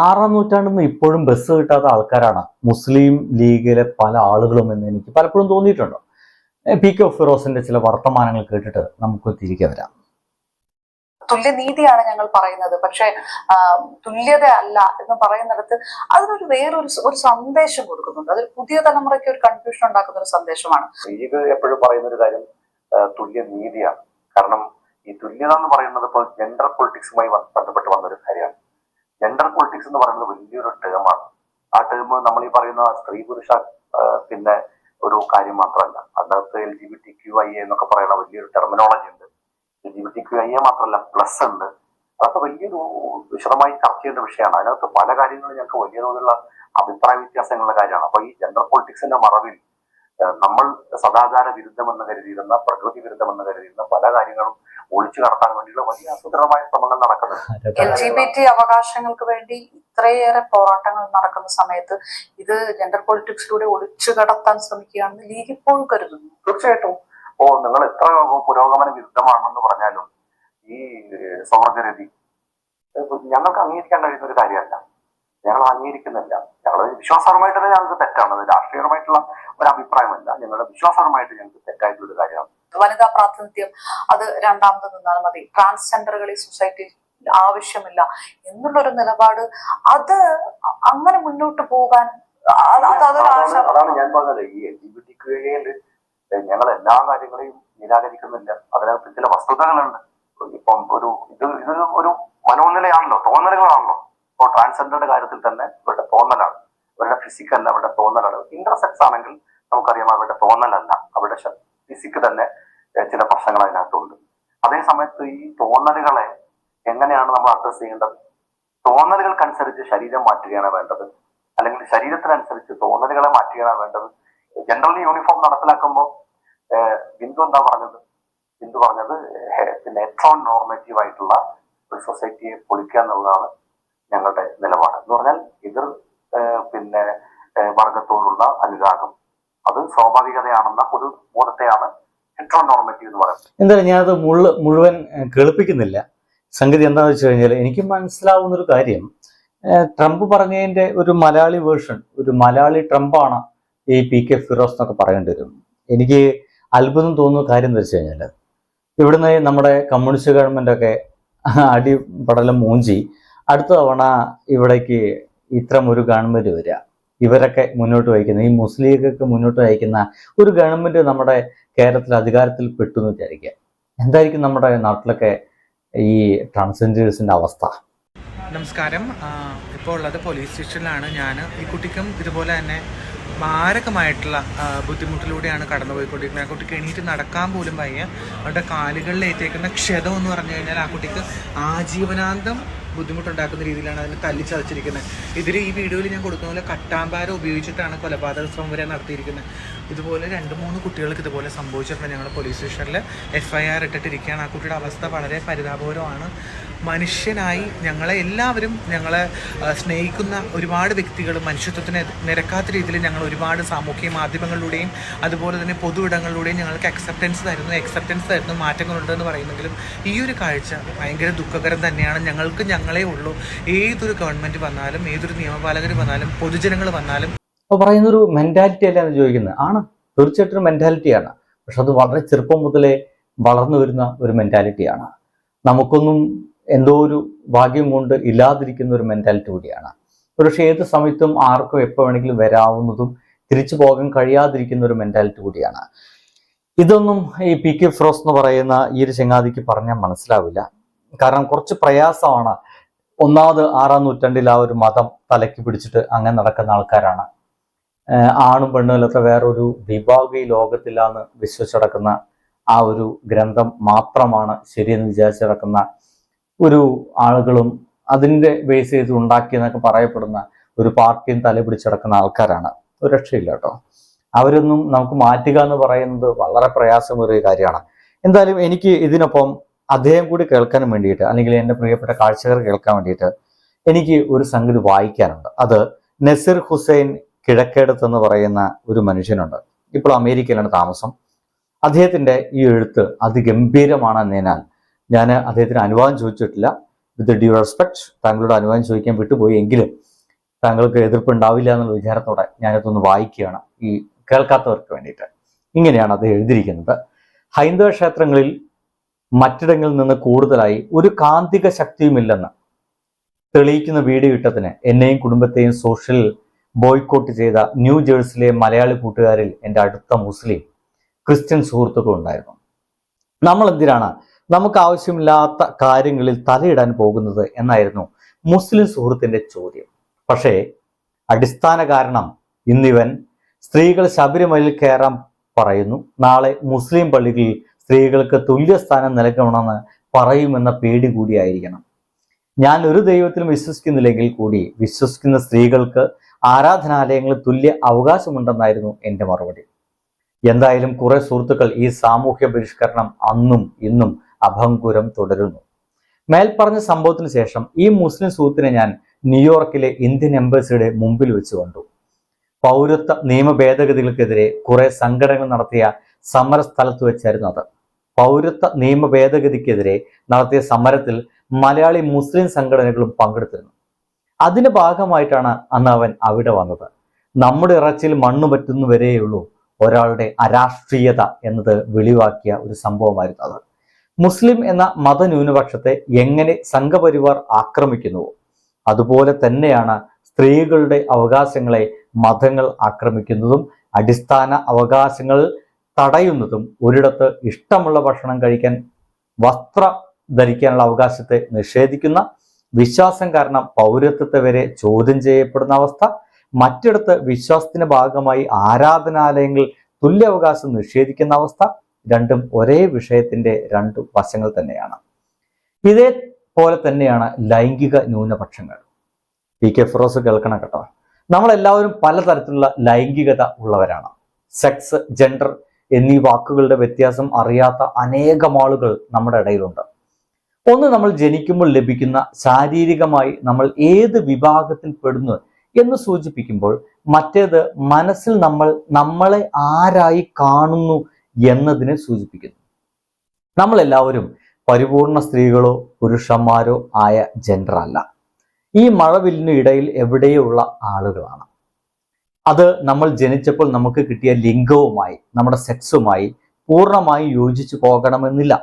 ആറാം നൂറ്റാണ്ടിൽ നിന്ന് ഇപ്പോഴും ബസ് കിട്ടാത്ത ആൾക്കാരാണ്. മുസ്ലിം ലീഗിലെ പല ആളുകളും എന്ന് എനിക്ക് പലപ്പോഴും തോന്നിയിട്ടുണ്ട്. പി കെ ഫിറോസിന്റെ ചില വർത്തമാനങ്ങൾ കേട്ടിട്ട് നമുക്ക് തിരികെ വരാം. തുല്യനീതിയാണ് ഞങ്ങൾ പറയുന്നത്. പക്ഷെ തുല്യത അല്ല എന്ന് പറയുന്നിടത്ത് അതിനൊരു വേറൊരു ഒരു സന്ദേശം കൊടുക്കുന്നുണ്ട്. അതൊരു പുതിയ തലമുറയ്ക്ക് ഒരു കൺഫ്യൂഷൻ ഉണ്ടാക്കുന്ന ഒരു സന്ദേശമാണ്. ലീഗ് എപ്പോഴും പറയുന്ന ഒരു കാര്യം തുല്യനീതിയാണ് തുല്യ നീതിയാണ്. കാരണം ഈ തുല്യത എന്ന് പറയുന്നത് ഇപ്പോൾ ജെൻഡർ പൊളിറ്റിക്സുമായി ബന്ധപ്പെട്ട് വന്ന ഒരു കാര്യമാണ്. ജെൻഡർ പൊളിറ്റിക്സ് എന്ന് പറയുന്നത് വലിയൊരു ടേമാണ് ആ ടേം നമ്മൾ ഈ പറയുന്ന സ്ത്രീ പുരുഷ പിന്നെ ഒരു കാര്യം മാത്രമല്ല. അതിനകത്ത് L G B T Q I എന്നൊക്കെ പറയുന്ന വലിയൊരു ടെർമിനോളജി ഉണ്ട്. L G B T Q I A മാത്രമല്ല പ്ലസ് ഉണ്ട്. അതൊക്കെ വലിയൊരു വിശദമായി ചർച്ച ചെയ്യേണ്ട വിഷയമാണ്. അതിനകത്ത് പല കാര്യങ്ങളും ഞങ്ങൾക്ക് വലിയ തോതിലുള്ള അഭിപ്രായ വ്യത്യാസങ്ങളുടെ കാര്യമാണ്. അപ്പൊ ഈ ജെൻഡർ പൊളിറ്റിക്സിന്റെ മറവിൽ നമ്മൾ സദാചാര വിരുദ്ധമെന്ന് കരുതിയിരുന്ന പ്രകൃതി വിരുദ്ധമെന്ന് കരുതിയിരുന്ന പല കാര്യങ്ങളും ഒളിച്ചു നടത്താൻ വേണ്ടിയുള്ള വലിയ ആസൂത്രണമായ ശ്രമങ്ങൾ നടക്കുന്നത് എൽ ജി ബി ടി അവകാശങ്ങൾക്ക് വേണ്ടി ഇത്രയേറെ പോരാട്ടങ്ങൾ നടക്കുന്ന സമയത്ത് ഇത് ജെൻഡർ പൊളിറ്റിക്സിലൂടെ ഒളിച്ചു കടത്താൻ ശ്രമിക്കുകയാണെന്ന് ലീഗ് ഇപ്പോഴും കരുതുന്നു. തീർച്ചയായിട്ടും. ഓ നിങ്ങൾ എത്ര പുരോഗമന വിരുദ്ധമാണെന്ന് പറഞ്ഞാലും ഈ സമഗ്രതി ഞങ്ങൾക്ക് അംഗീകരിക്കാൻ കഴിയുന്ന ഒരു കാര്യമല്ല. ഞങ്ങൾ അംഗീകരിക്കുന്നില്ല. ഞങ്ങൾ വിശ്വാസപരമായിട്ട് തന്നെ ഞങ്ങൾക്ക് തെറ്റാണ്. അത് രാഷ്ട്രീയപരമായിട്ടുള്ള ഒരു അഭിപ്രായമല്ല ഞങ്ങളുടെ വിശ്വാസപരമായിട്ട് ഞങ്ങൾക്ക് തെറ്റായിട്ടുള്ള ഒരു കാര്യമാണ്. വനിതാ പ്രാതിനിധ്യം അത് രണ്ടാമത് നിന്നാൽ മതി. ട്രാൻസ്ജെൻഡറുകൾ ഈ സൊസൈറ്റി ആവശ്യമില്ല എന്നുള്ളൊരു നിലപാട് അത് അങ്ങനെ മുന്നോട്ട് പോകാൻ അതാണ് ഞാൻ പറഞ്ഞത്. ഈ എൽ ജി ബി ടി ഞങ്ങൾ എല്ലാ കാര്യങ്ങളെയും നിരാകരിക്കുന്നില്ല. അതിനകത്ത് ചില വസ്തുതകളുണ്ട്. ഇപ്പം ഒരു ഇത് ഇത് ഒരു മനോനിലയാണല്ലോ തോന്നലുകളാണല്ലോ. ഇപ്പോൾ ട്രാൻസ്ജെൻഡറുടെ കാര്യത്തിൽ തന്നെ ഇവരുടെ തോന്നലാണ്. അവരുടെ ഫിസിക് അല്ല അവരുടെ തോന്നലാണ്. ഇന്റർസെക്സ് ആണെങ്കിൽ നമുക്കറിയാം അവരുടെ തോന്നലല്ല. അവരുടെ ഫിസിക് തന്നെ ചില പ്രശ്നങ്ങൾ അതിനകത്തുണ്ട്. അതേസമയത്ത് ഈ തോന്നലുകളെ എങ്ങനെയാണ് നമ്മൾ അഡ്രസ് ചെയ്യേണ്ടത്? തോന്നലുകൾക്കനുസരിച്ച് ശരീരം മാറ്റുകയാണ് വേണ്ടത്. അല്ലെങ്കിൽ ശരീരത്തിനനുസരിച്ച് തോന്നലുകളെ മാറ്റുകയാണ് വേണ്ടത്. ജനറലി യൂണിഫോം നടപ്പിലാക്കുമ്പോൾ ബിന്ദു എന്താ പറഞ്ഞത്? ബിന്ദു പറഞ്ഞത് പിന്നെ എട്രോൺ നോർമേറ്റീവ് ആയിട്ടുള്ള ഒരു സൊസൈറ്റിയെ പൊളിക്കുക എന്നുള്ളതാണ്. ഞങ്ങളുടെ നിലപാട് എന്ന് പറഞ്ഞാൽ എതിർ പിന്നെ വർഗത്തോടുള്ള അനുരാഗം. അത് സ്വാഭാവികതയാണെന്ന ഒരു ബോധത്തെയാണ് ഹെട്രോ നോർമറ്റീവ് എന്ന് പറയുന്നത്. എന്തായാലും ഞാനത് മുഴുവൻ ഏഹ്, കേൾപ്പിക്കുന്നില്ല സംഗതി എന്താണെന്ന് വെച്ച് കഴിഞ്ഞാൽ എനിക്ക് മനസ്സിലാവുന്ന ഒരു കാര്യം ട്രംപ് പറഞ്ഞതിന്റെ ഒരു മലയാളി വേർഷൻ ഒരു മലയാളി ട്രംപാണ് ഈ പി കെ ഫിറോസ് എന്നൊക്കെ പറയേണ്ടി വരും. എനിക്ക് അത്ഭുതം തോന്നുന്ന കാര്യം എന്ന് വെച്ച് കഴിഞ്ഞാൽ ഇവിടുന്ന് നമ്മുടെ കമ്മ്യൂണിസ്റ്റ് ഗവൺമെന്റ് ഒക്കെ അടി പടലം മൂഞ്ചി അടുത്ത തവണ ഇവിടേക്ക് ഇത്തരം ഒരു ഗവൺമെന്റ് വരിക. ഇവരൊക്കെ മുന്നോട്ട് വഹിക്കുന്ന ഈ മുസ്ലിം ലീഗൊക്കെ മുന്നോട്ട് വഹിക്കുന്ന ഒരു ഗവൺമെന്റ് നമ്മുടെ കേരളത്തിൽ അധികാരത്തിൽ പെട്ടു എന്ന് വിചാരിക്കുക. എന്തായിരിക്കും നമ്മുടെ നാട്ടിലൊക്കെ ഈ ട്രാൻസ്ജെൻഡേഴ്സിന്റെ അവസ്ഥ? നമസ്കാരം. ഇപ്പോൾ ഉള്ളത് പോലീസ് സ്റ്റേഷനിലാണ്. ഞാൻ ഈ കുട്ടിക്കും ഇതുപോലെ തന്നെ മാരകമായിട്ടുള്ള ബുദ്ധിമുട്ടിലൂടെയാണ് കടന്നുപോയിക്കൊണ്ടിരിക്കുന്നത്. ആ കുട്ടിക്ക് എണീറ്റ് നടക്കാൻ പോലും വയ്യ. അവരുടെ കാലുകളിൽ ഏറ്റേക്കുന്ന ക്ഷതം എന്ന് പറഞ്ഞു കഴിഞ്ഞാൽ ആ കുട്ടിക്ക് ആജീവനാന്തം ബുദ്ധിമുട്ടുണ്ടാക്കുന്ന രീതിയിലാണ് അതിനെ തല്ലി ചതച്ചിരിക്കുന്നത് ഇതിൽ ഈ വീഡിയോയിൽ ഞാൻ കൊടുക്കുന്ന പോലെ കട്ടാമ്പാര ഉപയോഗിച്ചിട്ടാണ് കൊലപാതക ശ്രമം വരെ നടത്തിയിരിക്കുന്നത്. ഇതുപോലെ രണ്ട് മൂന്ന് കുട്ടികൾക്ക് ഇതുപോലെ സംഭവിച്ചിട്ടുണ്ട്. ഞങ്ങൾ പോലീസ് സ്റ്റേഷനിൽ എഫ് ഐ ആർ ഇട്ടിട്ടിരിക്കുകയാണ്. ആ കുട്ടിയുടെ അവസ്ഥ വളരെ പരിതാപകരമാണ്. മനുഷ്യനായി ഞങ്ങളെ എല്ലാവരും ഞങ്ങളെ സ്നേഹിക്കുന്ന ഒരുപാട് വ്യക്തികൾ മനുഷ്യത്വത്തിന് നിരക്കാത്ത രീതിയിൽ ഞങ്ങൾ ഒരുപാട് സാമൂഹ്യ മാധ്യമങ്ങളിലൂടെയും അതുപോലെ തന്നെ പൊതു ഇടങ്ങളിലൂടെയും ഞങ്ങൾക്ക് അക്സെപ്റ്റൻസ് തരുന്നു. അക്സെപ്റ്റൻസ് തരുന്നു. മാറ്റങ്ങളുണ്ടെന്ന് പറയുന്നെങ്കിലും ഈ ഒരു കാഴ്ച ഭയങ്കര ദുഃഖകരം തന്നെയാണ്. ഞങ്ങൾക്ക് ഞങ്ങളേ ഉള്ളൂ. ഏതൊരു ഗവൺമെന്റ് വന്നാലും ഏതൊരു നിയമപാലകർ വന്നാലും പൊതുജനങ്ങൾ വന്നാലും അപ്പൊ പറയുന്നൊരു അല്ല എന്ന് ചോദിക്കുന്നത്? ആണ്. തീർച്ചയായിട്ടും മെന്റാലിറ്റിയാണ് പക്ഷെ അത് വളരെ ചെറുപ്പം മുതലേ വളർന്നു വരുന്ന ഒരു മെന്റാലിറ്റിയാണ് നമുക്കൊന്നും എന്തോ ഒരു ഭാഗ്യം കൊണ്ട് ഇല്ലാതിരിക്കുന്ന ഒരു മെന്റാലിറ്റി കൂടിയാണ്. പക്ഷേ ഏത് സമയത്തും ആർക്കും എപ്പോൾ വേണമെങ്കിലും വരാവുന്നതും തിരിച്ചു പോകാൻ കഴിയാതിരിക്കുന്ന ഒരു മെന്റാലിറ്റി കൂടിയാണ്. ഇതൊന്നും ഈ പി കെ ഫിറോസ് എന്ന് പറയുന്ന ഈ ഒരു ചങ്ങാതിക്ക് പറഞ്ഞാൽ മനസ്സിലാവില്ല. കാരണം കുറച്ച് പ്രയാസമാണ് ഒന്നാമത് ആറാം നൂറ്റാണ്ടിൽ ആ ഒരു മതം തലയ്ക്ക് പിടിച്ചിട്ട് അങ്ങനെ നടക്കുന്ന ആൾക്കാരാണ്. ആണും പെണ്ണും അല്ലാത്ത വേറൊരു വിഭാഗ ഈ ലോകത്തിലാന്ന് വിശ്വസിച്ചടക്കുന്ന ആ ഒരു ഗ്രന്ഥം മാത്രമാണ് ശരിയെന്ന് വിചാരിച്ച് നടക്കുന്ന ഒരു ആളുകളും അതിന്റെ ബേസ് ചെയ്ത് ഉണ്ടാക്കിയെന്നൊക്കെ പറയപ്പെടുന്ന ഒരു പാർട്ടിയും തലപിടിച്ചടക്കുന്ന ആൾക്കാരാണ്. ഒരു രക്ഷയില്ല കേട്ടോ. അവരൊന്നും നമുക്ക് മാറ്റുക എന്ന് പറയുന്നത് വളരെ പ്രയാസമേറിയ കാര്യമാണ്. എന്തായാലും എനിക്ക് ഇതിനൊപ്പം അദ്ദേഹം കൂടി കേൾക്കാൻ വേണ്ടിയിട്ട് അല്ലെങ്കിൽ എന്റെ പ്രിയപ്പെട്ട കാഴ്ചകർ കേൾക്കാൻ വേണ്ടിയിട്ട് എനിക്ക് ഒരു സംഗതി വായിക്കാനുണ്ട്. അത് നസീർ ഹുസൈൻ കിഴക്കേടത്ത് എന്ന് പറയുന്ന ഒരു മനുഷ്യനുണ്ട്. ഇപ്പോൾ അമേരിക്കയിലാണ് താമസം. അദ്ദേഹത്തിന്റെ ഈ എഴുത്ത് അതിഗംഭീരമാണെന്നതിനാൽ ഞാൻ അദ്ദേഹത്തിന് അനുവാദം ചോദിച്ചിട്ടില്ല. വിത്ത് ഡ്യൂ റെസ്പെക്ട് താങ്കളുടെ അനുവാദം ചോദിക്കാൻ വിട്ടുപോയി എങ്കിലും താങ്കൾക്ക് എതിർപ്പ് ഉണ്ടാവില്ല എന്നുള്ള വിചാരത്തോടെ ഞാനിതൊന്ന് വായിക്കുകയാണ് ഈ കേൾക്കാത്തവർക്ക് വേണ്ടിയിട്ട്. ഇങ്ങനെയാണ് അത് എഴുതിയിരിക്കുന്നത്. ഹൈന്ദവ ക്ഷേത്രങ്ങളിൽ മറ്റിടങ്ങളിൽ നിന്ന് കൂടുതലായി ഒരു കാന്തിക ശക്തിയുമില്ലെന്ന് തെളിയിക്കുന്ന വീഡിയോ ഇട്ടതിന് എന്നെയും കുടുംബത്തെയും സോഷ്യൽ ബോയ്ക്കോട്ട് ചെയ്ത ന്യൂ ജേഴ്സിലെ മലയാളി കൂട്ടുകാരിൽ എന്റെ അടുത്ത മുസ്ലിം ക്രിസ്ത്യൻ സുഹൃത്തുക്കൾ ഉണ്ടായിരുന്നു. നമ്മൾ എന്തിനാണ്? നമുക്ക് ആവശ്യമില്ലാത്ത കാര്യങ്ങളിൽ തലയിടാൻ പോകുന്നത് എന്നായിരുന്നു മുസ്ലിം സുഹൃത്തിന്റെ ചോദ്യം. പക്ഷേ അടിസ്ഥാന കാരണം ഇന്നിവൻ സ്ത്രീകൾ ശബരിമലയിൽ കയറാൻ പറയുന്നു. നാളെ മുസ്ലിം പള്ളികളിൽ സ്ത്രീകൾക്ക് തുല്യ സ്ഥാനം നൽകണമെന്ന് പറയുമെന്ന പേടി കൂടിയായിരിക്കണം. ഞാൻ ഒരു ദൈവത്തിലും വിശ്വസിക്കുന്നില്ലെങ്കിൽ കൂടി വിശ്വസിക്കുന്ന സ്ത്രീകൾക്ക് ആരാധനാലയങ്ങളിൽ തുല്യ അവകാശമുണ്ടെന്നായിരുന്നു എന്റെ മറുപടി. എന്തായാലും കുറെ സുഹൃത്തുക്കൾ ഈ സാമൂഹ്യ ബഹിഷ്കരണം അന്നും ഇന്നും അഭംഗുരം തുടരുന്നു. മേൽപ്പറഞ്ഞ സംഭവത്തിന് ശേഷം ഈ മുസ്ലിം സുഹൃത്തിനെ ഞാൻ ന്യൂയോർക്കിലെ ഇന്ത്യൻ എംബസിയുടെ മുമ്പിൽ വെച്ച് കണ്ടു. പൗരത്വ നിയമ ഭേദഗതികൾക്കെതിരെ കുറെ സംഘടനകൾ നടത്തിയ സമരസ്ഥലത്ത് വെച്ചായിരുന്നു അത്. പൗരത്വ നിയമ ഭേദഗതിക്കെതിരെ നടത്തിയ സമരത്തിൽ മലയാളി മുസ്ലിം സംഘടനകളും പങ്കെടുത്തിരുന്നു. അതിന്റെ ഭാഗമായിട്ടാണ് അന്ന് അവൻ അവിടെ വന്നത്. നമ്മുടെ ഇറച്ചിൽ മണ്ണ് പറ്റുന്നു വരെയുള്ളൂ ഒരാളുടെ അരാഷ്ട്രീയത എന്നത് വെളിവാക്കിയ ഒരു സംഭവമായിരുന്നു അത്. മുസ്ലിം എന്ന മതന്യൂനപക്ഷത്തെ എങ്ങനെ സംഘപരിവാർ ആക്രമിക്കുന്നുവോ അതുപോലെ തന്നെയാണ് സ്ത്രീകളുടെ അവകാശങ്ങളെ മതങ്ങൾ ആക്രമിക്കുന്നതും അടിസ്ഥാന അവകാശങ്ങൾ തടയുന്നതും ഒരിടത്ത് ഇഷ്ടമുള്ള ഭക്ഷണം കഴിക്കാൻ വസ്ത്ര ധരിക്കാനുള്ള അവകാശത്തെ നിഷേധിക്കുന്ന വിശ്വാസം കാരണം പൗരത്വത്തെ വരെ ചോദ്യം ചെയ്യപ്പെടുന്ന അവസ്ഥ. മറ്റിടത്ത് വിശ്വാസത്തിന്റെ ഭാഗമായി ആരാധനാലയങ്ങളിൽ തുല്യാവകാശം നിഷേധിക്കുന്ന അവസ്ഥ. രണ്ടും ഒരേ വിഷയത്തിന്റെ രണ്ടു വശങ്ങൾ തന്നെയാണ്. ഇതേപോലെ തന്നെയാണ് ലൈംഗിക ന്യൂനപക്ഷങ്ങൾ. പി കെ ഫിറോസ് കേൾക്കണം കേട്ടോ. നമ്മളെല്ലാവരും പലതരത്തിലുള്ള ലൈംഗികത ഉള്ളവരാണ്. സെക്സ് ജെൻഡർ എന്നീ വാക്കുകളുടെ വ്യത്യാസം അറിയാത്ത അനേകം ആളുകൾ നമ്മുടെ ഇടയിലുണ്ട്. ഒന്ന് നമ്മൾ ജനിക്കുമ്പോൾ ലഭിക്കുന്ന ശാരീരികമായി നമ്മൾ ഏത് വിഭാഗത്തിൽ പെടുന്നു എന്ന് സൂചിപ്പിക്കുമ്പോൾ മറ്റേത് മനസ്സിൽ നമ്മൾ നമ്മളെ ആരായി കാണുന്നു എന്നതിനെ സൂചിപ്പിക്കുന്നു. നമ്മളെല്ലാവരും പരിപൂർണ സ്ത്രീകളോ പുരുഷന്മാരോ ആയ ജെൻഡർ അല്ല. ഈ മഴവില്ലിനു ഇടയിൽ എവിടെയുള്ള ആളുകളാണ്? അത് നമ്മൾ ജനിച്ചപ്പോൾ നമുക്ക് കിട്ടിയ ലിംഗവുമായി നമ്മുടെ സെക്സുമായി പൂർണമായി യോജിച്ചു പോകണമെന്നില്ല.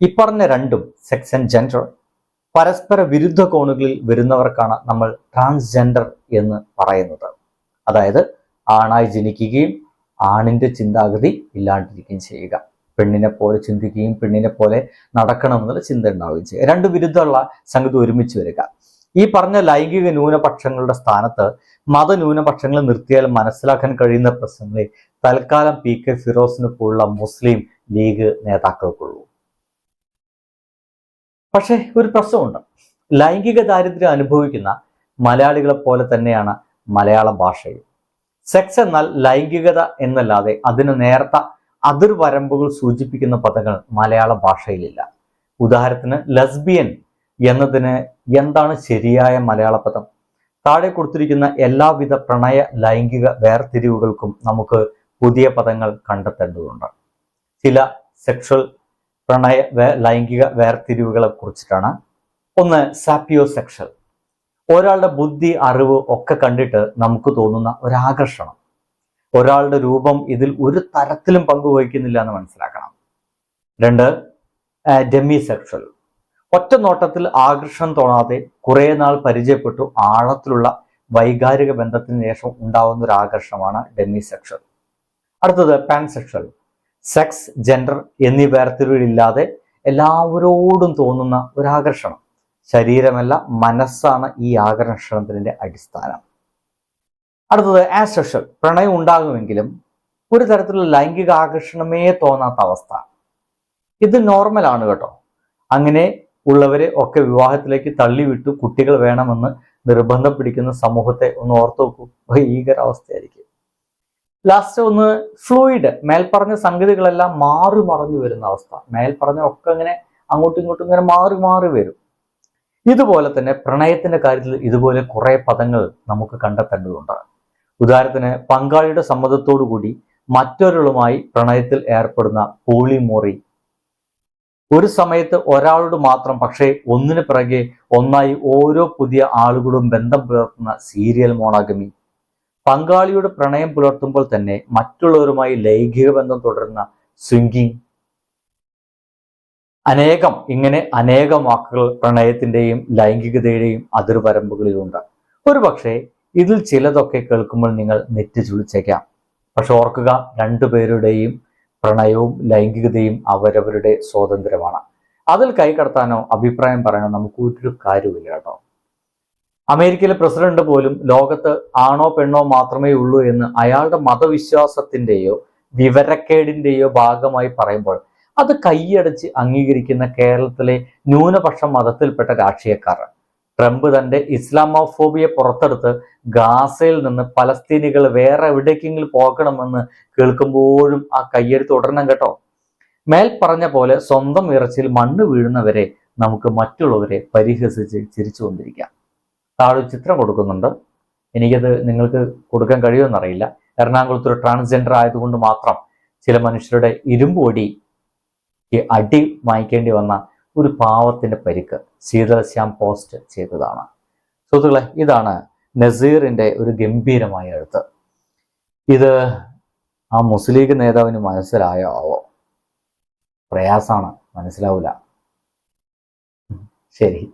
ഇപ്പറഞ്ഞ രണ്ടും സെക്സ് ആൻഡ് ജെൻഡർ പരസ്പര വിരുദ്ധ കോണുകളിൽ വരുന്നവർക്കാണ് നമ്മൾ ട്രാൻസ്ജെൻഡർ എന്ന് പറയുന്നത്. അതായത് ആണായി ജനിക്കുകയും ആണിന്റെ ചിന്താഗതി ഇല്ലാണ്ടിരിക്കുകയും ചെയ്യുക. പെണ്ണിനെ പോലെ ചിന്തിക്കുകയും പെണ്ണിനെ പോലെ നടക്കണമെന്നുള്ള ചിന്ത ഉണ്ടാവുകയും ചെയ്യുക. രണ്ട് വിരുദ്ധമുള്ള സംഗതി ഒരുമിച്ച് വരിക. ഈ പറഞ്ഞ ലൈംഗിക ന്യൂനപക്ഷങ്ങളുടെ സ്ഥാനത്ത് മതന്യൂനപക്ഷങ്ങളെ നിർത്തിയാൽ മനസ്സിലാക്കാൻ കഴിയുന്ന പ്രശ്നങ്ങളെ തൽക്കാലം പി കെ ഫിറോസിന് പോലുള്ള മുസ്ലിം ലീഗ് നേതാക്കൾക്കുള്ളൂ. പക്ഷേ ഒരു പ്രശ്നമുണ്ട്. ലൈംഗിക ദാരിദ്ര്യം അനുഭവിക്കുന്ന മലയാളികളെ പോലെ തന്നെയാണ് മലയാള ഭാഷയും. സെക്സ് എന്നാൽ ലൈംഗികത എന്നല്ലാതെ അതിന് നേർത്ത അതിർവരമ്പുകൾ സൂചിപ്പിക്കുന്ന പദങ്ങൾ മലയാള ഭാഷയിലില്ല. ഉദാഹരണത്തിന് ലസ്ബിയൻ എന്നതിന് എന്താണ് ശരിയായ മലയാള പദം? താഴെ കൊടുത്തിരിക്കുന്ന എല്ലാവിധ പ്രണയ ലൈംഗിക വേർതിരിവുകൾക്കും നമുക്ക് പുതിയ പദങ്ങൾ കണ്ടെത്തേണ്ടതുണ്ട്. ചില സെക്ഷൽ പ്രണയ ലൈംഗിക വേർതിരിവുകളെ കുറിച്ചിട്ടാണ്. ഒന്ന് സാപ്പിയോ സെക്ഷൽ ഒരാളുടെ ബുദ്ധി അറിവ് ഒക്കെ കണ്ടിട്ട് നമുക്ക് തോന്നുന്ന ഒരാകർഷണം. ഒരാളുടെ രൂപം ഇതിൽ ഒരു തരത്തിലും പങ്കുവഹിക്കുന്നില്ല എന്ന് മനസ്സിലാക്കണം. രണ്ട് ഡെമി സെക്ഷൽ ഒറ്റ നോട്ടത്തിൽ ആകർഷണം തോന്നാതെ കുറെ നാൾ പരിചയപ്പെട്ടു ആഴത്തിലുള്ള വൈകാരിക ബന്ധത്തിന് ശേഷം ഉണ്ടാവുന്ന ഒരു ആകർഷണമാണ് ഡെമി സെക്ഷൽ അടുത്തത് പാൻസെക്ഷൽ. സെക്സ് ജെൻഡർ എന്നീ വേർതിരിവില്ലാതെ എല്ലാവരോടും തോന്നുന്ന ഒരു ആകർഷണം ശരീരമല്ല മനസ്സാണ് ഈ ആകർഷണത്തിന്റെ അടിസ്ഥാനം. അടുത്തത് ആസെക്ഷൽ പ്രണയം ഉണ്ടാകുമെങ്കിലും ഒരു തരത്തിലുള്ള ലൈംഗിക ആകർഷണമേ തോന്നാത്ത അവസ്ഥ. ഇത് നോർമലാണ് കേട്ടോ. അങ്ങനെ ഉള്ളവരെ ഒക്കെ വിവാഹത്തിലേക്ക് തള്ളിവിട്ടു. കുട്ടികൾ വേണമെന്ന് നിർബന്ധം പിടിക്കുന്ന സമൂഹത്തെ ഒന്ന് ഓർത്തു നോക്കൂ. ഭീകരാവസ്ഥയായിരിക്കും ലാസ്റ്റ് ഒന്ന് ഫ്ലൂയിഡ് മേൽപ്പറഞ്ഞ സംഗതികളെല്ലാം മാറി മറഞ്ഞു വരുന്ന അവസ്ഥ. മേൽപ്പറഞ്ഞ ഒക്കെ ഇങ്ങനെ അങ്ങോട്ടും ഇങ്ങോട്ടും ഇങ്ങനെ മാറി മാറി വരും. ഇതുപോലെ തന്നെ പ്രണയത്തിന്റെ കാര്യത്തിൽ ഇതുപോലെ കുറെ പദങ്ങൾ നമുക്ക് കണ്ടെത്തേണ്ടതുണ്ട്. ഉദാഹരണത്തിന് പങ്കാളിയുടെ സമ്മതത്തോടു കൂടി മറ്റൊരാളുമായി പ്രണയത്തിൽ ഏർപ്പെടുന്ന പോളിമോറി ഒരു സമയത്ത് ഒരാളോട് മാത്രം പക്ഷേ ഒന്നിനു പിറകെ ഒന്നായി ഓരോ പുതിയ ആളുകളും ബന്ധം പുലർത്തുന്ന സീരിയൽ മോണാഗമി. പങ്കാളിയുടെ പ്രണയം പുലർത്തുമ്പോൾ തന്നെ മറ്റുള്ളവരുമായി ലൈംഗിക ബന്ധം തുടരുന്ന സ്വിംഗിങ് അനേകം ഇങ്ങനെ അനേകം വാക്കുകൾ പ്രണയത്തിന്റെയും ലൈംഗികതയുടെയും അതിർവരമ്പുകളിലുണ്ട്. ഒരുപക്ഷെ ഇതിൽ ചിലതൊക്കെ കേൾക്കുമ്പോൾ നിങ്ങൾ നെറ്റ് ചുളിച്ചേക്കാം പക്ഷെ ഓർക്കുക രണ്ടുപേരുടെയും പ്രണയവും ലൈംഗികതയും അവരവരുടെ സ്വാതന്ത്ര്യമാണ്. അതിൽ കൈകടത്താനോ അഭിപ്രായം പറയാനോ നമുക്ക് ഒരു കാര്യമില്ല കേട്ടോ. അമേരിക്കയിലെ പ്രസിഡന്റ് പോലും ലോകത്ത് ആണോ പെണ്ണോ മാത്രമേ ഉള്ളൂ എന്ന് അയാളുടെ മതവിശ്വാസത്തിന്റെയോ വിവരക്കേടിന്റെയോ ഭാഗമായി പറയുമ്പോൾ അത് കൈയടച്ച് അംഗീകരിക്കുന്ന കേരളത്തിലെ ന്യൂനപക്ഷ മതത്തിൽപ്പെട്ട രാഷ്ട്രീയക്കാർ ട്രംപ് തന്റെ ഇസ്ലാമോഫോബിയെ പുറത്തെടുത്ത് ഗാസയിൽ നിന്ന് പലസ്തീനികൾ വേറെ എവിടേക്കെങ്കിലും പോകണമെന്ന് കേൾക്കുമ്പോഴും ആ കയ്യെടുത്ത് തുടരണം കേട്ടോ. മേൽ പറഞ്ഞ പോലെ സ്വന്തം ഇറച്ചിൽ മണ്ണ് വീഴുന്നവരെ നമുക്ക് മറ്റുള്ളവരെ പരിഹസിച്ച് ചിരിച്ചുകൊണ്ടിരിക്കാം താഴെ ചിത്രം കൊടുക്കുന്നുണ്ട്. എനിക്കത് നിങ്ങൾക്ക് കൊടുക്കാൻ കഴിയുമെന്നറിയില്ല. എറണാകുളത്ത് ഒരു ട്രാൻസ്ജെൻഡർ ആയതുകൊണ്ട് മാത്രം ചില മനുഷ്യരുടെ ഇരുമ്പ് ഒടി അടി വാങ്ങിക്കേണ്ടി വന്ന ഒരു പാവത്തിന്റെ പരിക്ക്. ശീതളശ്യാം പോസ്റ്റ് ചെയ്തതാണ്. സുഹൃത്തുക്കളെ ഇതാണ് നസീറിന്റെ ഒരു ഗംഭീരമായ എഴുത്ത്. ഇത് ആ മുസ്ലിം ലീഗ് നേതാവിന് മനസ്സിലായോ? ആവോ മനസ്സിലാവില്ല മനസ്സിലാവൂല. ശരി.